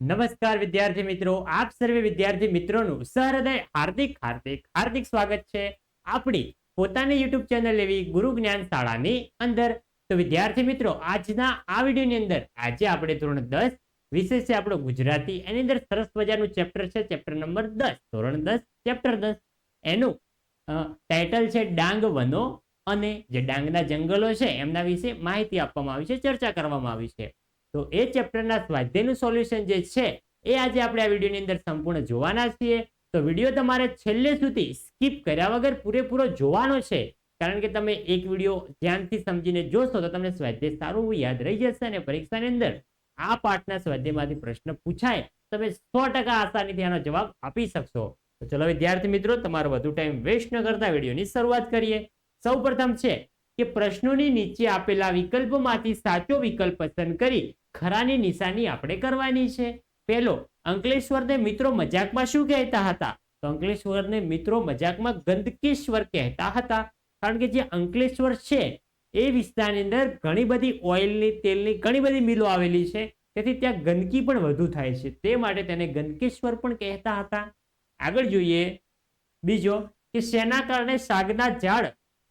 નમસ્કાર વિદ્યાર્થી મિત્રો, આપ સર્વે વિદ્યાર્થી મિત્રોનું સહૃદય હાર્દિક હાર્દિક હાર્દિક સ્વાગત છે આપણી પોતાની યુટ્યુબ ચેનલ એવી ગુરુ જ્ઞાન શાળાની અંદર. તો વિદ્યાર્થી મિત્રો, આજના આ વિડીયોની અંદર આજે આપણે ધોરણ દસ વિશેષ છે આપણો ગુજરાતી, એની અંદર સરસ મજાનું ચેપ્ટર છે, ચેપ્ટર નંબર દસ, ધોરણ દસ, ચેપ્ટર દસ. એનું ટાઇટલ છે ડાંગ વનો અને જે ડાંગના જંગલો છે, એમના વિશે માહિતી આપવામાં આવી છે, ચર્ચા કરવામાં આવી છે. તો એ ચેપ્ટરના સ્વાધ્યાયનું સોલ્યુશન જે છે, એ આજે આપણે આ વિડીયોની અંદર સંપૂર્ણ જોવાના છીએ. તો વીડિયો તમારે છેલ્લે સુધી સ્કીપ કર્યા વગર પૂરેપૂરો જોવાનો છે. કારણ કે તમે એક વીડિયો ધ્યાનથી સમજીને જોશો તો તમને સ્વાધ્યાય સારું યાદ રહી જશે અને પરીક્ષાની અંદર આ પાઠના સ્વાધ્યાયમાંથી પ્રશ્ન પૂછાય તમે સો ટકા આસાનીથી આનો જવાબ આપી શકશો. તો ચલો વિદ્યાર્થી મિત્રો, તમારો વધુ ટાઈમ વેસ્ટ ન કરતા વિડીયોની શરૂઆત કરીએ. સૌ છે કે પ્રશ્નોની નીચે આપેલા વિકલ્પોમાંથી સાચો વિકલ્પ પસંદ કરી ખરાની નિશાની આપણે કરવાની છે. પહેલો અંકલેશ્વરને મિત્રો મજાકમાં શું કહેતા હતા? તો અંકલેશ્વરને મિત્રો મજાકમાં ગંદકેશ્વર કહેતા હતા. કારણ કે જે અંકલેશ્વર છે, એ વિસ્તારની અંદર ઘણી બધી ઓઇલની, તેલની ઘણી બધી મિલો આવેલી છે. તેથી ત્યાં ગંદકી પણ વધુ થાય છે. તે માટે તેને ગંદકેશ્વર પણ કહેતા હતા. આગળ જોઈએ. બીજો, કે શેના કારણે શાકના ઝાડ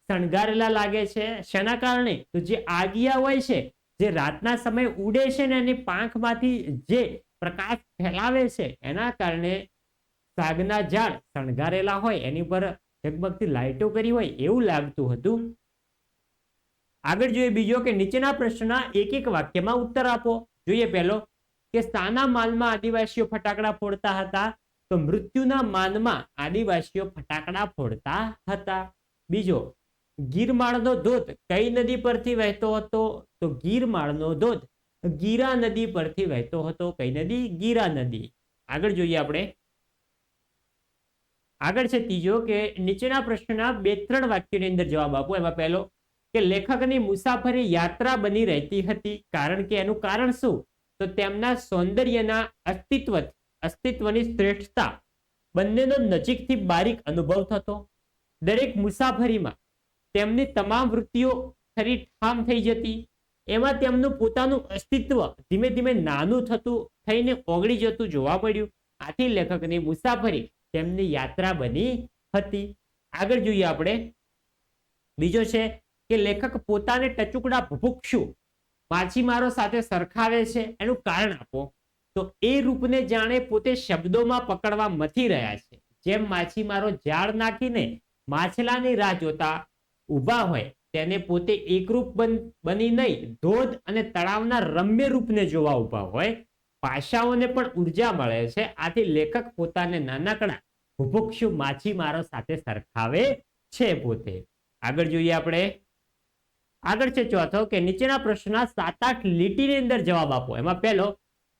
શણગારેલા લાગે છે? શેના કારણે? તો જે આગિયા હોય છે જે રાતના સમયે ઉડે છે ને એની પાંખમાંથી જે પ્રકાશ ફેલાવે છે, એના કારણે સાગના ઝાડ શણગારેલા હોય, એની પર ઝગમગતી લાઇટો કરી હોય એવું લાગતું હતું. આગળ જોઈએ બીજો કે નીચેના પ્રશ્નના એક એક વાક્યમાં ઉત્તર આપો. જોઈએ પહેલો, કે સાના માલમાં આદિવાસીઓ ફટાકડા ફોડતા હતા, તો મૃત્યુના માનમાં આદિવાસીઓ ફટાકડા ફોડતા હતા. બીજો ગીરમાળનો ધોધ કઈ નદી પરથી વહેતો હતો? તો ગીરમાળનો ધોધ ગીરા નદી પરથી વહેતો હતો. કઈ નદી? ગીરા નદી. આગળ જોઈએ આપણે. આગળ છે ત્રીજો કે નીચેના પ્રશ્નના બે ત્રણ વાક્યોની અંદર જવાબ આપો. એમાં પહેલો કે લેખકની મુસાફરી યાત્રા બની રહેતી હતી. કારણ કે એનું કારણ શું? તો તેમના સૌંદર્યના અસ્તિત્વ, અસ્તિત્વની શ્રેષ્ઠતા બંનેનો નજીકથી બારીક અનુભવ થતો. દરેક મુસાફરીમાં તેમની તમામ વૃત્તિઓ ખરી ઠામ થઈ જતી. એમાં તેમનું પોતાનું અસ્તિત્વ ધીમે ધીમે નાનું થતું થઈને ઓગળી જતું જોવા મળ્યું. આથી લેખકની મુસાફરી તેમની યાત્રા બની હતી. આગળ જોઈએ આપણે. બીજો છે કે લેખક પોતાને ટચુકડા ભુભુક્ષુ માછીમારો સાથે સરખાવે છે, એનું કારણ આપો. તો એ રૂપને જાણે પોતે શબ્દોમાં પકડવા મથી રહ્યા છે. જેમ માછીમારો જાળ નાખીને માછલાની રાહ જોતા ઊભા હોય, તેને પોતે એકરૂપ બની નહીં, ધોધ અને તળાવના રમ્ય રૂપને જોવા ઊભા હોય ભાષાઓને પણ ઊર્જા મળે છે. આથી લેખક પોતાને નાનકડા ભુભુક્ષુ માછીમારો સાથે સરખાવે છે પોતે. આગળ જોઈએ આપણે. આગળ છે ચોથો કે નીચેના પ્રશ્નના સાત આઠ લીટીની અંદર જવાબ આપો. એમાં પહેલો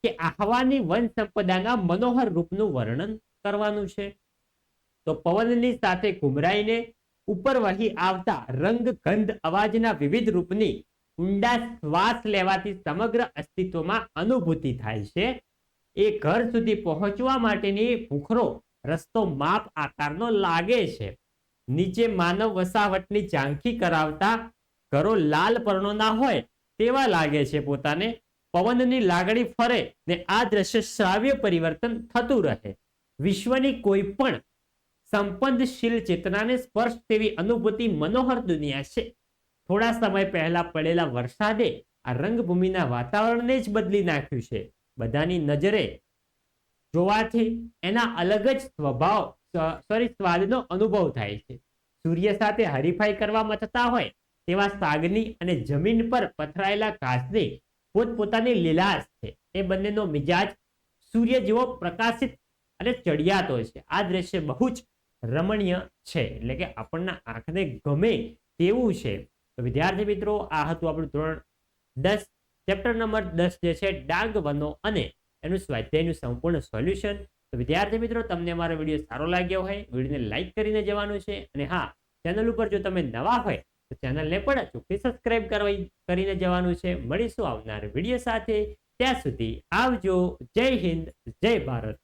કે આહવાની વન સંપદાના મનોહર રૂપનું વર્ણન કરવાનું છે. તો પવનની સાથે ઘુમરાઈને ઉપર વહી આવતા રંગ, ગંધ, અવાજના વિવિધ રૂપની ઊંડા શ્વાસ લેવાથી સમગ્ર અસ્તિત્વમાં અનુભૂતિ થાય છે. એ ઘર સુધી પહોંચવા માટેની ભૂખરો રસ્તો માપ આકારનો લાગે છે. નીચે માનવ વસાવટની ઝાંખી કરાવતા ઘરો લાલ પર્ણોના હોય તેવા લાગે છે પોતાને. પવનની લાગણી ફરે ને આ દ્રશ્ય શ્રાવ્ય પરિવર્તન થતું રહે. વિશ્વની કોઈ પણ સંપન્નશીલ ચેતનાને સ્પર્શ તેવી અનુભૂતિ મનોહર દુનિયા છે. થોડા સમય પહેલા પડેલા વરસાદે આ રંગભૂમિના વાતાવરણને જ બદલી નાખ્યું છે. બધાની નજરે જોવાથી એના અલગ જ સ્વભાવ સોરી સ્વાદનો અનુભવ થાય છે. સૂર્ય સાથે હરીફાઈ કરવામાં મથતા હોય તેવા સાગની અને જમીન પર પથરાયેલા ઘાસની પોતપોતાની લીલાશ છે. એ બંનેનો મિજાજ સૂર્ય જેવો પ્રકાશિત અને ચડિયાતો છે. આ દ્રશ્ય બહુ જ રમણીય છે. એટલે કે આપણના આંખને ગમે તેવું છે. તો વિદ્યાર્થી મિત્રો, આ હતું આપણું ધોરણ દસ. ચેપ્ટર નંબર દસ જે છે, ડાંગ વનો અને એનું સ્વાધ્યાયનું સંપૂર્ણ સોલ્યુશન. તો વિદ્યાર્થી મિત્રો, તમને અમારો વીડિયો સારો લાગ્યો હોય, વિડીયોને લાઈક કરીને જવાનું છે. અને હા, ચેનલ ઉપર જો તમે નવા હોય, તો ચેનલને પણ ચોખ્ખી સબસ્ક્રાઇબ કરવા કરીને જવાનું છે. મળીશું આવનાર વીડિયો સાથે. ત્યાં સુધી આવજો. જય હિન્દ, જય ભારત.